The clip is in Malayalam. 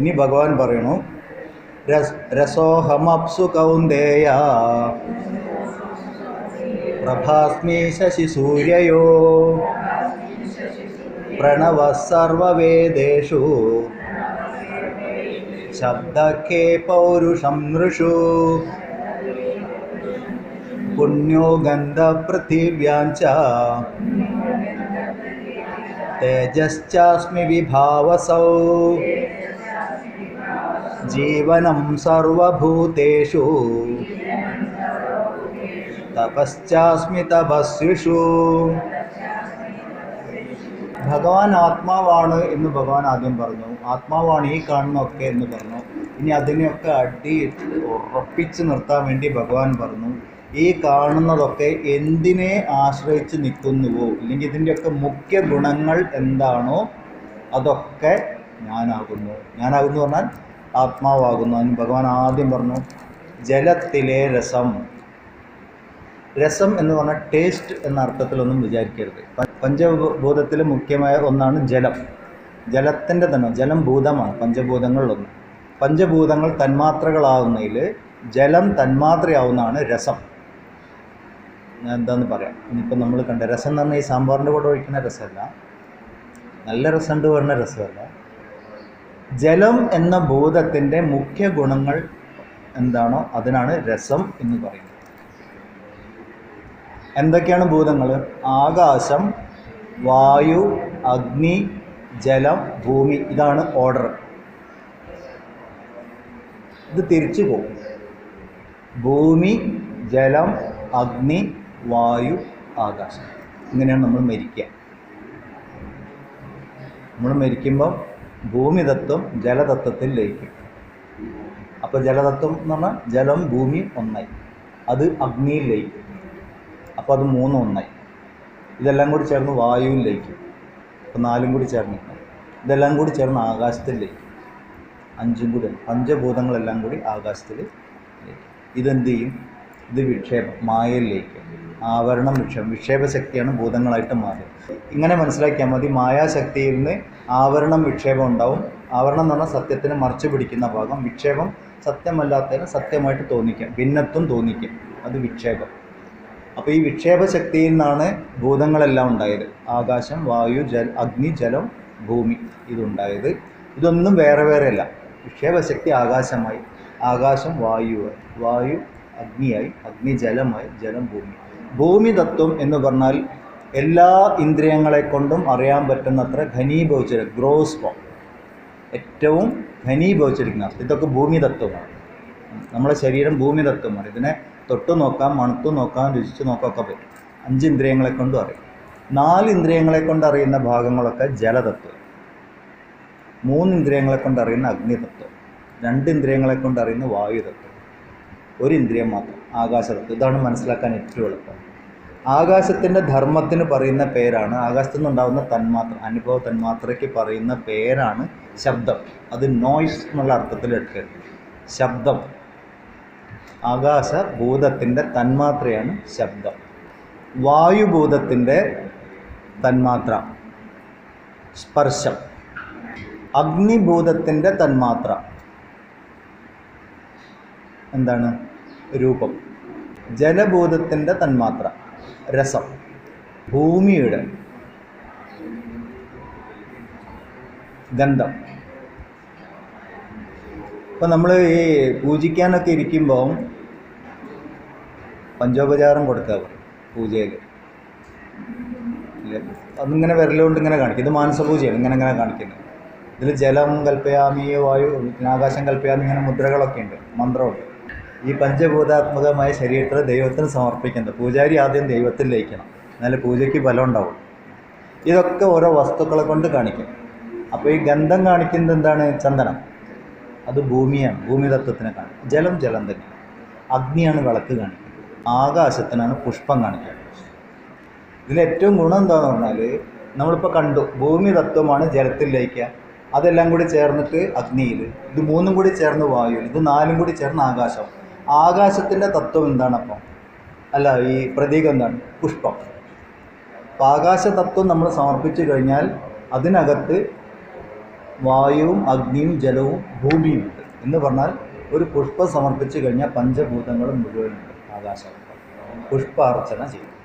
ഇനി ഭഗവാൻ പറയണു രസ് രസോഹമപ്സു കൗന്ദേയ പ്രഭാസ്മി ശശി സൂര്യയോ പ്രണവ സർവവേദേഷു ശബ്ദക്കേ പൗരുഷം നൃഷു പുണ്യോ ഗന്ധപൃഥിവ്യാഞ്ച തേജശ്ചാസ്മി വിഭാവസൗ ജീവനം സർവഭൂതേഷു. തപശ്ചാസ്മി തപസ്വിഷു. ഭഗവാൻ ആത്മാവാണ് എന്ന് ഭഗവാൻ ആദ്യം പറഞ്ഞു. ആത്മാവാണ് ഈ കാണുന്നൊക്കെ എന്ന് പറഞ്ഞു. ഇനി അതിനെയൊക്കെ അടി ഉറപ്പിച്ച് നിർത്താൻ വേണ്ടി ഭഗവാൻ പറഞ്ഞു. ഈ കാണുന്നതൊക്കെ എന്തിനെ ആശ്രയിച്ച് നിൽക്കുന്നുവോ? അല്ലെങ്കിൽ ഇതിന്റെയൊക്കെ മുഖ്യ ഗുണങ്ങൾ എന്താണോ? അതൊക്കെ ഞാനാകുന്നു. ഞാനാകുന്നു പറഞ്ഞാൽ ആത്മാവാകുന്നു. അതിന് ഭഗവാൻ ആദ്യം പറഞ്ഞു ജലത്തിലെ രസം. രസം എന്ന് പറഞ്ഞാൽ ടേസ്റ്റ് എന്ന അർത്ഥത്തിലൊന്നും വിചാരിക്കരുത്. പഞ്ചഭൂതത്തിൽ മുഖ്യമായ ഒന്നാണ് ജലം. ജലത്തിന്റെ തന്നെ ജലം ഭൂതമാണ് പഞ്ചഭൂതങ്ങളിലൊന്ന്. പഞ്ചഭൂതങ്ങൾ തന്മാത്രകളാവുന്നതിൽ ജലം തന്മാത്രയാവുന്നതാണ് രസം. എന്താന്ന് പറയാം? ഇനിയിപ്പോൾ നമ്മൾ കണ്ട രസം എന്ന് പറഞ്ഞാൽ ഈ സാമ്പാറിന്റെ കൂടെ ഒഴിക്കുന്ന രസമല്ല. നല്ല രസമുണ്ട് പറഞ്ഞ രസമല്ല. ജലം എന്ന ഭൂതത്തിന്റെ മുഖ്യ ഗുണങ്ങൾ എന്താണോ അതിനാണ് രസം എന്ന് പറയുന്നത്. എന്തൊക്കെയാണ് ഭൂതങ്ങൾ? ആകാശം വായു അഗ്നി ജലം ഭൂമി. ഇതാണ് ഓർഡർ ഇത് തിരിച്ചു പോകും. ഭൂമി ജലം അഗ്നി വായു ആകാശം. ഇങ്ങനെയാണ് നമ്മൾ മരിക്കുക. നമ്മൾ മരിക്കുമ്പോൾ ഭൂമി തത്വം ജലതത്വത്തിൽ ലയിക്കും. അപ്പോൾ ജലതത്വം എന്ന് പറഞ്ഞാൽ ജലം ഭൂമി ഒന്നായി. അത് അഗ്നിയിൽ ലയിക്കും. അപ്പോൾ അത് മൂന്നും ഒന്നായി. ഇതെല്ലാം കൂടി ചേർന്ന് വായുവിൽ ലയിക്കും. അപ്പോൾ നാലും കൂടി ചേർന്ന് ഇതെല്ലാം കൂടി ചേർന്ന് ആകാശത്തിൽ ലയിക്കും. അഞ്ചും കൂടി പഞ്ചഭൂതങ്ങളെല്ലാം കൂടി ആകാശത്തിൽ ലയിക്കും. ഇതെന്ത് ചെയ്യും? ഇത് വിക്ഷേപം മായയിലേക്ക് ആവരണം വിക്ഷേപം വിക്ഷേപശക്തിയാണ് ഭൂതങ്ങളായിട്ട് മാറിയത് ഇങ്ങനെ മനസ്സിലാക്കിയാൽ മതി മായാശക്തിയിൽ നിന്ന് ആവരണം വിക്ഷേപം ഉണ്ടാവും. ആവരണം എന്ന് പറഞ്ഞാൽ സത്യത്തിന് മറച്ചു പിടിക്കുന്ന ഭാഗം. വിക്ഷേപം സത്യമല്ലാത്തതിന് സത്യമായിട്ട് തോന്നിക്കാം ഭിന്നത്വം തോന്നിക്കും. അത് വിക്ഷേപം. അപ്പോൾ ഈ വിക്ഷേപ ശക്തിയിൽ നിന്നാണ് ഭൂതങ്ങളെല്ലാം ഉണ്ടായത്. ആകാശം വായു ജൽ അഗ്നി ജലം ഭൂമി ഇതുണ്ടായത്. ഇതൊന്നും വേറെ വേറെ അല്ല വിക്ഷേപശക്തി ആകാശമായി. ആകാശം വായുവായി വായു അഗ്നിയായി അഗ്നി ജലമായി ജലം ഭൂമി. ഭൂമി തത്വം എന്ന് പറഞ്ഞാൽ എല്ലാ ഇന്ദ്രിയങ്ങളെ കൊണ്ടും അറിയാൻ പറ്റുന്നത്ര ഘനീഭവിച്ച ഗ്രോസ് ഫോം ഏറ്റവും ഘനീഭവിച്ചിരിക്കുന്ന. ഇതൊക്കെ ഭൂമി തത്വമാണ് നമ്മുടെ ശരീരം ഭൂമി തത്വമാണ് ഇതിനെ തൊട്ടു നോക്കാം മണത്തു നോക്കാം രുചിച്ച് നോക്കാമൊക്കെ പറ്റും. അഞ്ച് ഇന്ദ്രിയങ്ങളെ കൊണ്ടും അറിയും. നാല് ഇന്ദ്രിയങ്ങളെ കൊണ്ട് അറിയുന്ന ഭാഗങ്ങളൊക്കെ ജലതത്വം. മൂന്ന് ഇന്ദ്രിയങ്ങളെ കൊണ്ട് അറിയുന്ന അഗ്നിതത്വം. രണ്ട് ഇന്ദ്രിയങ്ങളെ കൊണ്ട് അറിയുന്ന വായുതത്വം. ഒരു ഇന്ദ്രിയം മാത്രം ആകാശതത്വം ഇതാണ് മനസ്സിലാക്കാൻ ഏറ്റവും എളുപ്പം. ആകാശത്തിന്റെ ധർമ്മത്തിന് പറയുന്ന പേരാണ് ആകാശത്തു നിന്നുണ്ടാകുന്ന തന്മാത്ര അനുഭവ തന്മാത്രയ്ക്ക് പറയുന്ന പേരാണ് ശബ്ദം. അത് നോയ്സ് എന്നുള്ള അർത്ഥത്തിൽ എടുക്കരുത്. ശബ്ദം. ആകാശഭൂതത്തിന്റെ തന്മാത്രയാണ് ശബ്ദം. വായുഭൂതത്തിന്റെ തന്മാത്ര സ്പർശം. അഗ്നിഭൂതത്തിന്റെ തന്മാത്ര എന്താണ്? രൂപം. ജലഭൂതത്തിന്റെ തന്മാത്ര രസം. ഭൂമിയുടെ ഗന്ധം. ഇപ്പം നമ്മൾ ഈ പൂജിക്കാനൊക്കെ ഇരിക്കുമ്പോൾ പഞ്ചോപചാരം കൊടുക്കുക പറയും പൂജയിൽ? അതിങ്ങനെ വിരലുകൊണ്ട് ഇങ്ങനെ കാണിക്കും. ഇത് മാനസപൂജയാണ് ഇങ്ങനെ ഇങ്ങനെ കാണിക്കുന്നത് ഇതിൽ ജലം കൽപ്പയാമി വായു ആകാശം കൽപ്പയാമി ഇങ്ങനെ മുദ്രകളൊക്കെ ഉണ്ട് മന്ത്രമുണ്ട്. ഈ പഞ്ചഭൂതാത്മകമായ ശരീരത്തിൽ ദൈവത്തിന് സമർപ്പിക്കുന്നത്. പൂജാരി ആദ്യം ദൈവത്തിൽ ലയിക്കണം എന്നാലേ പൂജയ്ക്ക് ഫലം ഉണ്ടാവും ഇതൊക്കെ ഓരോ വസ്തുക്കളെ കൊണ്ട് കാണിക്കും. അപ്പോൾ ഈ ഗന്ധം കാണിക്കുന്നത് എന്താണ്? ചന്ദനം. അത് ഭൂമിയാണ്. ഭൂമി തത്വത്തിനെ കാണിക്കും. ജലം ജലം തന്നെ. അഗ്നിയാണ് വിളക്ക് കാണിക്കുന്നത്. ആകാശത്തിനാണ് പുഷ്പം കാണിക്കുന്നത്. ഇതിലേറ്റവും ഗുണം എന്താന്ന് പറഞ്ഞാൽ നമ്മളിപ്പോൾ കണ്ടു. ഭൂമി തത്വമാണ് ജലത്തിൽ ലയിക്കുക അതെല്ലാം കൂടി ചേർന്നിട്ട് അഗ്നിയിൽ. ഇത് മൂന്നും കൂടി ചേർന്ന് വായുവിൽ. ഇത് നാലും കൂടി ചേർന്ന് ആകാശം ആകാശത്തിന്റെ തത്വം എന്താണ് അപ്പം? അല്ല ഈ പ്രതീകം എന്താണ്? പുഷ്പം. അപ്പം ആകാശ തത്വം നമ്മൾ സമർപ്പിച്ചു കഴിഞ്ഞാൽ അതിനകത്ത് വായുവും അഗ്നിയും ജലവും ഭൂമിയും ഉണ്ട്. എന്ന് പറഞ്ഞാൽ ഒരു പുഷ്പം സമർപ്പിച്ചു കഴിഞ്ഞാൽ പഞ്ചഭൂതങ്ങളും മുഴുവനുണ്ട് ആകാശം. പുഷ്പാർച്ചന ചെയ്യും.